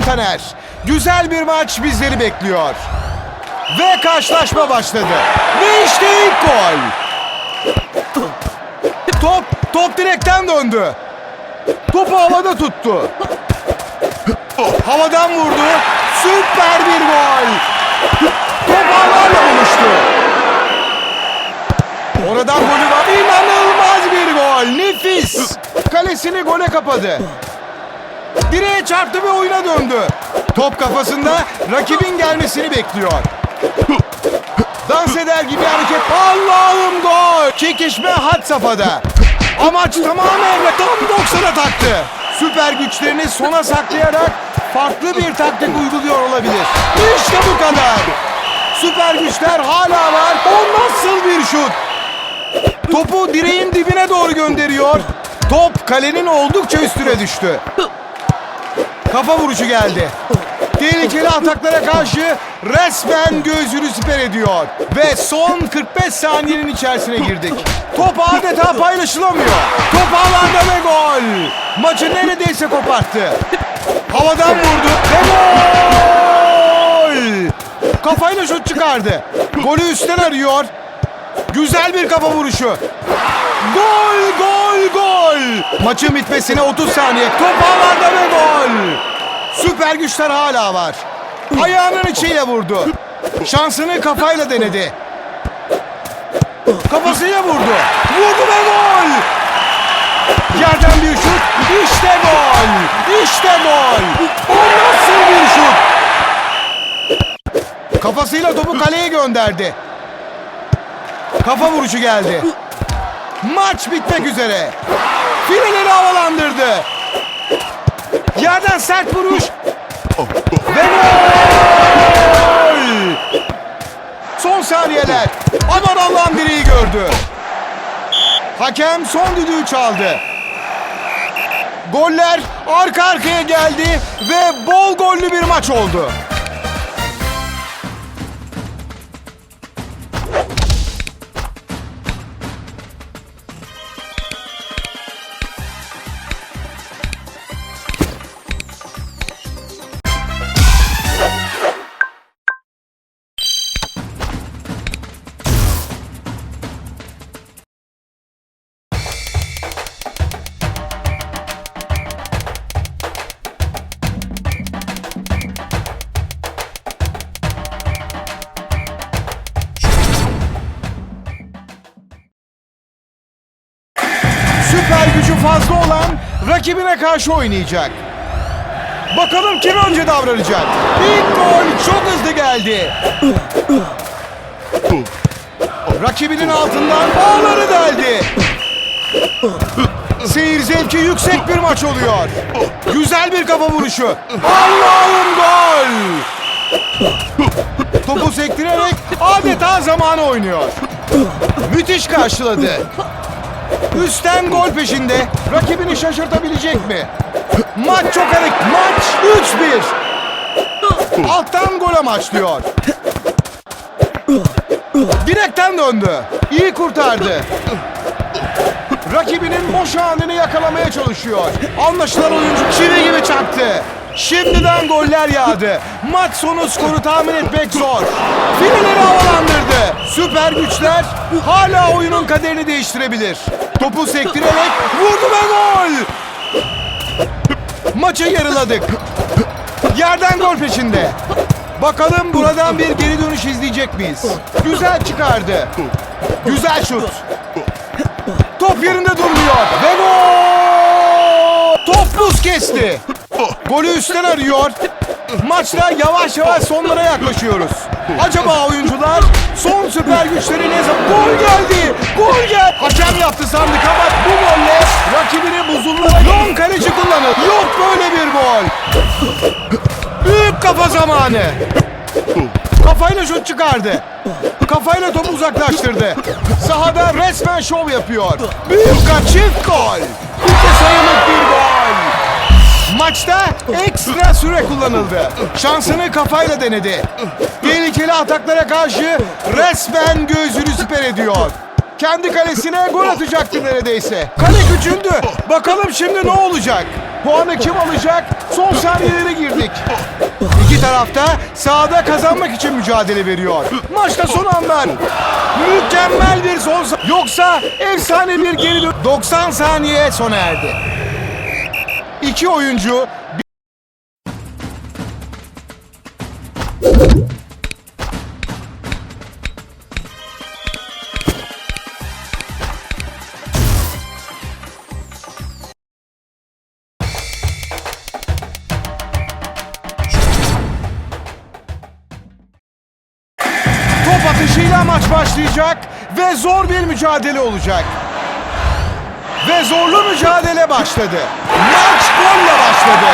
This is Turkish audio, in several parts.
Taner. Güzel bir maç bizleri bekliyor. Ve karşılaşma başladı. Ve işte ilk gol. Top, top direkten döndü. Topu havada tuttu. Havadan vurdu. Süper bir gol. Top ağlarla buluştu. Oradan golü var. İnanılmaz bir gol. Nefis. Kalesini gole kapadı. Direğe çarptı ve oyuna döndü. Top kafasında rakibin gelmesini bekliyor. Dans eder gibi hareket. Allah'ım gol. Çekişme had safhada. Amaç tamamen tam 90'a taktı. Süper güçlerini sona saklayarak farklı bir taktik uyguluyor olabilir. İşte bu kadar. Süper güçler hala var. O nasıl bir şut? Topu direğin dibine doğru gönderiyor. Top kalenin oldukça üstüne düştü. Kafa vuruşu geldi. Tehlikeli ataklara karşı resmen gözünü siper ediyor. Ve son 45 saniyenin içerisine girdik. Top adeta paylaşılamıyor. Top alanda ve gol. Maçı neredeyse koparttı. Havadan vurdu ve gol. Kafayla şut çıkardı. Golü üstten arıyor. Güzel bir kafa vuruşu. Gol, gol, gol. Maçın bitmesine 30 saniye. Top havada ve gol. Süper güçler hala var. Ayağının içiyle vurdu. Şansını kafayla denedi. Kafasıyla vurdu. Vurdu ve gol. Yerden bir şut. İşte gol. İşte gol. O nasıl bir şut? Kafasıyla topu kaleye gönderdi. Kafa vuruşu geldi. Maç bitmek üzere. Fileleri havalandırdı. Yerden sert vuruş. Ve! Son saniyeler. Aman Allah'ım direği gördü. Hakem son düdüğü çaldı. Goller arka arkaya geldi ve bol gollü bir maç oldu. Gücü fazla olan rakibine karşı oynayacak. Bakalım kim önce davranacak. İlk gol çok hızlı geldi. Rakibinin altından bağları deldi. Seyir zevki yüksek bir maç oluyor. Güzel bir kafa vuruşu. Allah'ım gol! Topu sektirerek adeta zamanı oynuyor. Müthiş karşıladı. Üstten gol peşinde. Rakibini şaşırtabilecek mi? Maç çok hareket. Maç 3-1. Alttan gol amaçlıyor. Direkten döndü. İyi kurtardı. Rakibinin boş anını yakalamaya çalışıyor. Anlaşılan oyuncu çivi gibi çaktı. Şimdiden goller yağdı. Maç sonu skoru tahmin etmek zor. Fileleri havalandırdı. Süper güçler hala oyunun kaderini değiştirebilir. Topu sektirerek vurdu ve gol. Maçı yarıladık. Yerden gol peşinde. Bakalım buradan bir geri dönüş izleyecek miyiz? Güzel çıkardı. Güzel şut. Top yerinde durmuyor. Ve gol! Top buz kesti. Golü üstten arıyor. Maçta yavaş yavaş sonlara yaklaşıyoruz. Acaba oyuncular son süper güçleri ne zaman... Gol geldi! Gol geldi! Hakem yaptı sandık ama bu golle rakibini buzulluğa... Yon kaleci kullanır. Yok böyle bir gol. Büyük kafa zamanı. Kafayla şut çıkardı. Kafayla topu uzaklaştırdı. Sahada resmen şov yapıyor. Büyük kaç çift gol. İki sayılık bir gol. Maçta ekstra süre kullanıldı. Şansını kafayla denedi. Tehlikeli ataklara karşı resmen gözünü siper ediyor. Kendi kalesine gol atacaktı neredeyse. Kale küçüldü. Bakalım şimdi ne olacak? Puanı kim alacak? Son saniyelere girdik. İki tarafta sahada kazanmak için mücadele veriyor. Maçta son anlar. Mükemmel bir son sa- Yoksa efsane bir geri dön- 90 saniye sona erdi. İki oyuncu top atışıyla maç başlayacak ve zor bir mücadele olacak. Ve zorlu mücadele başladı. Maç golle başladı.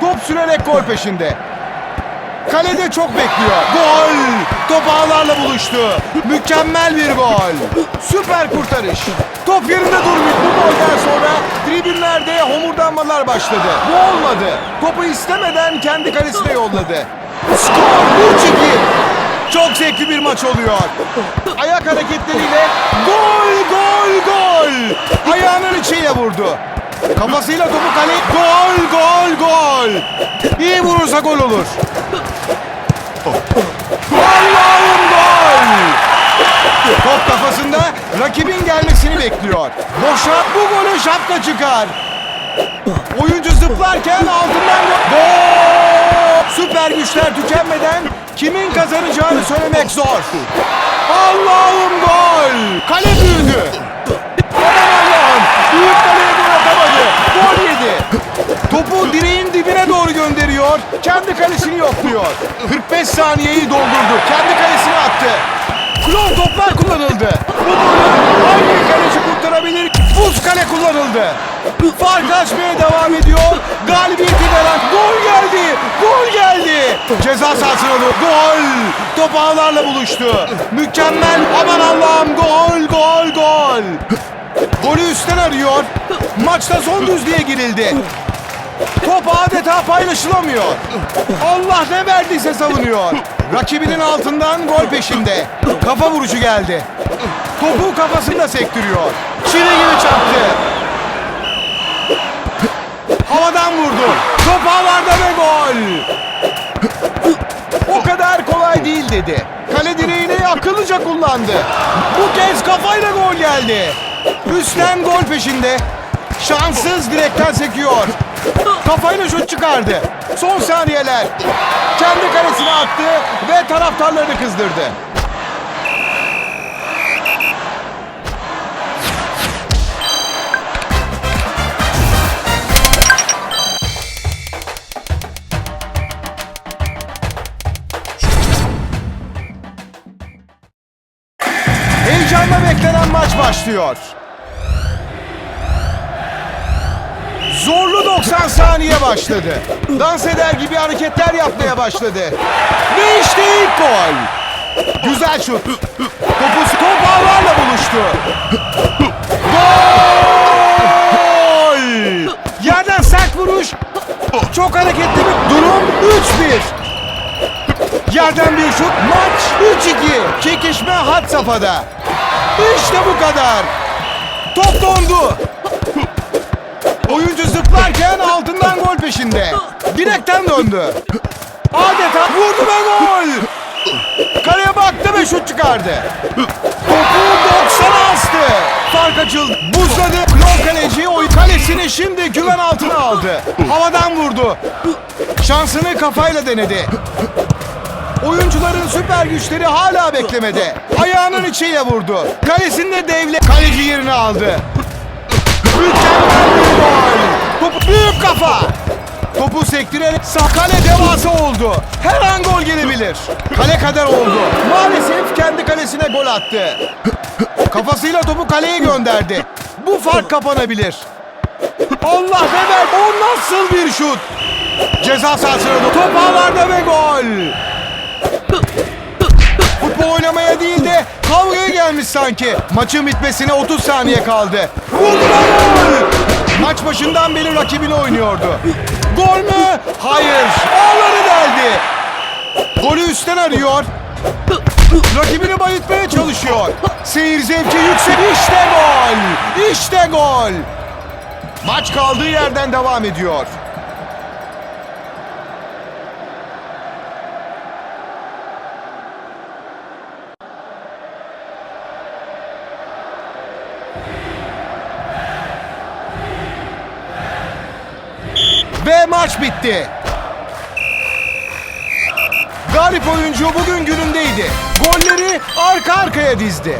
Top sürerek gol peşinde. Kalede çok bekliyor. Gol! Top ağlarla buluştu. Mükemmel bir gol. Süper kurtarış. Top yerinde durmuyor. Bu golden sonra tribünlerde homurdanmalar başladı. Bu olmadı. Topu istemeden kendi kalesine yolladı. Skor 3-2. Çok zevkli bir maç oluyor. Ayak hareketleriyle gol gol gol. Ayağının içiyle vurdu. Kafasıyla topu kale gol gol gol. İyi vurursa gol olur. Allah'ım gol! Top kafasında rakibin gelmesini bekliyor. Boşa bu golü şapka çıkar. Oyuncu zıplarken altından gol. Süper güçler tükenmeden kimin kazanacağını söylemek zor. Allah'ım gol! Kale büyüdü. Aman Allah'ım! Büyük kaleye gol atamadı. Gol yedi. Topu direğin dibine doğru gönderiyor. Kendi kalesini yokluyor. 45 saniyeyi doldurdu. Kendi kalesine attı. Klon toplar kullanıldı. Bu hangi kaleci kurtarabilir? Buz kale kullanıldı. Fark açmaya devam ediyor. Galibiyeti veren gol geldi. Gol geldi. Ceza sahasına doğru. Gol. Top ağlarla buluştu. Mükemmel. Aman Allah'ım gol gol gol. Golü üstten arıyor. Maçta son düzlüğe girildi. Top adeta paylaşılamıyor. Allah ne verdiyse savunuyor. Rakibinin altından gol peşinde. Kafa vuruşu geldi. Topu kafasında sektiriyor. Çile gibi çarptı. Havadan vurdu. Top havada ve gol. O kadar kolay değil dedi. Kale direğini akıllıca kullandı. Bu kez kafayla gol geldi. Üstten gol peşinde. Şanssız direkten sekiyor. Kafayla şut çıkardı. Son saniyeler. Kendi kalesine attı ve taraftarlarını kızdırdı. Başlıyor. Zorlu 90 saniye başladı. Dans eder gibi hareketler yapmaya başladı. Ve işte ilk gol. Güzel şut. Topu top ağlarla buluştu. Gol! Yerden sert vuruş. Çok hareketli bir durum 3-1. Yerden bir şut. Maç 3-2. Çekişme had safhada. İşte bu kadar. Top dondu. Oyuncu zıplarken altından gol peşinde. Direkten döndü. Adeta vurdu ve gol. Kaleye baktı ve şut çıkardı. Topu 90'a astı. Fark açıldı. Buzladı. Klon kaleci o kalesini şimdi güven altına aldı. Havadan vurdu. Şansını kafayla denedi. Oyuncuların süper güçleri hala beklemede. Ayağının içiyle vurdu. Kalesinde devle kaleci yerini aldı. Mükemmel bir gol. Topu büyük kafa. Topu sektirerek sağ kale devasa oldu. Her an gol gelebilir. Kale kadar oldu. Maalesef kendi kalesine gol attı. Kafasıyla topu kaleye gönderdi. Bu fark kapanabilir. Allah ver. O nasıl bir şut? Ceza sahasına. Top ağlarda ve gol. Futbol oynamaya değil de kavgaya gelmiş sanki. Maçın bitmesine 30 saniye kaldı. Vurdu ve gol! Maç başından beri rakibini oynuyordu. Gol mü? Hayır. Ağları deldi. Golü üstten arıyor. Rakibini bayıltmaya çalışıyor. Seyir zevki yüksek. İşte gol. İşte gol. Maç kaldığı yerden devam ediyor. Ve maç bitti. Galip oyuncu bugün günündeydi. Golleri arka arkaya dizdi.